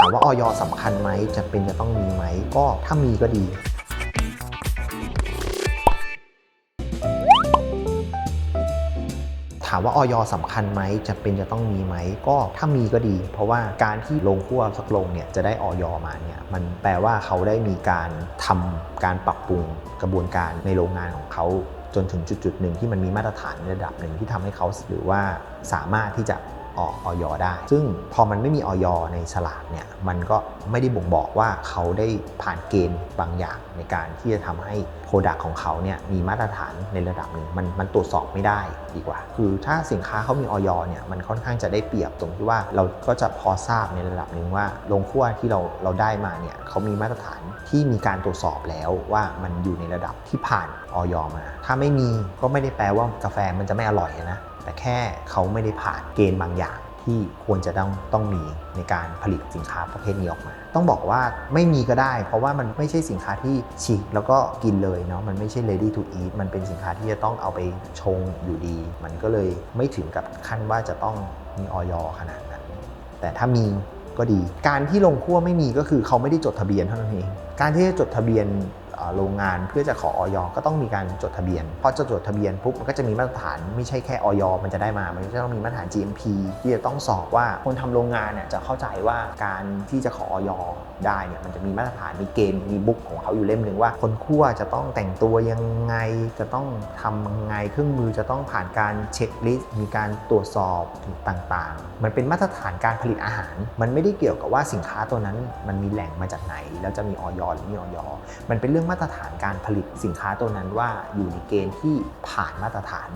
ถามว่าออยสำคัญไหมจะเป็นจะต้องมีไหม ก็ถ้ามีก็ดีถามว่าออยสำคัญไหมจะเป็นจะต้องมีไหม ก็ถ้ามีก็ดี เพราะว่าการที่ลงคั่วสักลงเนี่ยจะได้ออยมาเนี่ยมันแปลว่าเขาได้มีการทำการปรับปรุงกระบวนการในโรงงานของเขาจนถึงจุดๆหนึ่งที่มันมีมาตรฐานในระดับหนึ่งที่ทำให้เขาหรือว่าสามารถที่จะ ออกออยได้ ซึ่งพอมันไม่มีออยในฉลากเนี่ยมันก็ไม่ได้บ่งบอกว่าเขาได้ผ่านเกณฑ์บางอย่างในการที่จะทำให้โปรดักของเขาเนี่ยมีมาตรฐานในระดับหนึ่งมันมันตรวจสอบไม่ได้ดีกว่า คือถ้าสินค้าเขามีออยเนี่ยมันค่อนข้างจะได้เปรียบตรงที่ว่าเราก็จะพอทราบในระดับหนึ่งว่าโรงคั่วที่เราเราได้มาเนี่ยเขามีมาตรฐานที่มีการตรวจสอบแล้วว่ามันอยู่ในระดับที่ผ่านออยมา ถ้าไม่มีก็ไม่ได้แปลว่ากาแฟมันจะไม่อร่อยนะ แต่แค่เขาไม่ได้ผ่านเกณฑ์บางอย่าง ที่ควรจะต้องต้องมีในการผลิตสินค้าประเภทนี้ออกมา ต้องบอกว่าไม่มีก็ได้ เพราะว่ามันไม่ใช่สินค้าที่ฉีกแล้วก็กินเลยเนาะมันไม่ใช่ ready to eat มันเป็นสินค้าที่จะต้องเอาไปชงอยู่ดี มันก็เลยไม่ถึงกับขั้นว่าจะต้องมีออยขนาดนั้น แต่ถ้ามีก็ดี การที่ลงคั่วไม่มีก็คือเขาไม่ได้จดทะเบียนเท่านั้นเอง การที่จะจดทะเบียน โรงงานเพื่อจะขอออยก็ต้องมีการจดทะเบียนพอจะจดทะเบียนปุ๊บมันก็จะมีมาตรฐานไม่ใช่แค่ออยมันจะได้มา มันจะต้องมีมาตรฐาน GMP ที่จะต้องสอบว่าคนทำโรงงานเนี่ยจะเข้าใจว่าการที่จะขอออยได้เนี่ยมันจะมีมาตรฐานมีเกณฑ์มีบุ๊กของเขาอยู่เล่มหนึ่งว่า คนคั่วจะต้องแต่งตัวยังไง จะต้องทำยังไงเครื่องมือจะต้องผ่านการเช็คลิสต์มีการตรวจสอบต่างๆ มันเป็นมาตรฐานการผลิตอาหาร มันไม่ได้เกี่ยวกับว่าสินค้าตัวนั้น มันมีแหล่งมาจากไหน แล้วจะมีออยหรือไม่มีออยมันเป็นเรื่องมาตรฐานการผลิตสินค้าตัวนั้นว่าอยู่ในเกณฑ์ที่ผ่านมาตรฐาน